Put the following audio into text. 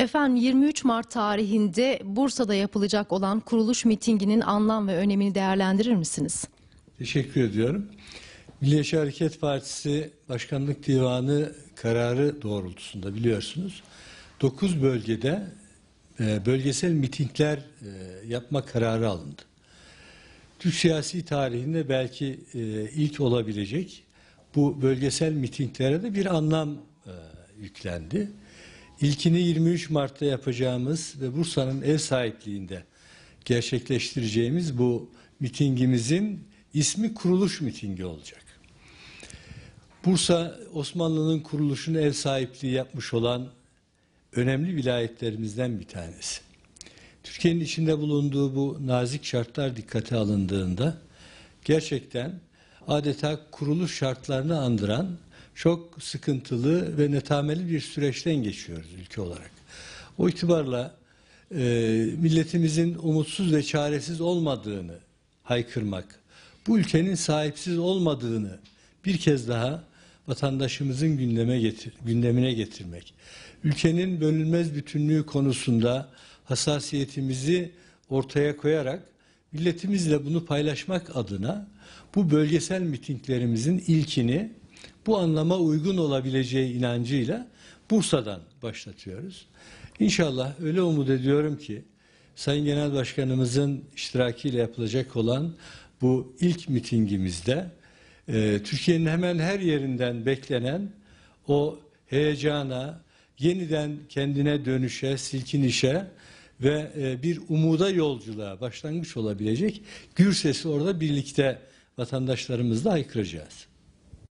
Efendim 23 Mart tarihinde Bursa'da yapılacak olan kuruluş mitinginin anlam ve önemini değerlendirir misiniz? Teşekkür ediyorum. Milliyetçi Hareket Partisi Başkanlık Divanı kararı doğrultusunda biliyorsunuz 9 bölgede e, bölgesel mitingler e, yapma kararı alındı. Türk siyasi tarihinde belki e, ilk olabilecek bu bölgesel mitinglere de bir anlam yüklendi. İlkini 23 Mart'ta yapacağımız ve Bursa'nın ev sahipliğinde gerçekleştireceğimiz bu mitingimizin ismi kuruluş mitingi olacak. Bursa Osmanlı'nın kuruluşunu ev sahipliği yapmış olan önemli vilayetlerimizden bir tanesi. Türkiye'nin içinde bulunduğu bu nazik şartlar dikkate alındığında gerçekten adeta kuruluş şartlarını andıran çok sıkıntılı ve netameli bir süreçten geçiyoruz ülke olarak. O itibarla e, milletimizin umutsuz ve çaresiz olmadığını haykırmak, bu ülkenin sahipsiz olmadığını bir kez daha vatandaşımızın gündeme getir, gündemine getirmek, ülkenin bölünmez bütünlüğü konusunda hassasiyetimizi ortaya koyarak milletimizle bunu paylaşmak adına bu bölgesel mitinglerimizin ilkini bu anlama uygun olabileceği inancıyla Bursa'dan başlatıyoruz. İnşallah öyle umut ediyorum ki Sayın Genel Başkanımızın iştirakiyle yapılacak olan bu ilk mitingimizde e, Türkiye'nin hemen her yerinden beklenen o heyecana, yeniden kendine dönüşe, silkinişe ve e, bir umuda yolculuğa başlangıç olabilecek gür sesi orada birlikte vatandaşlarımızla haykıracağız.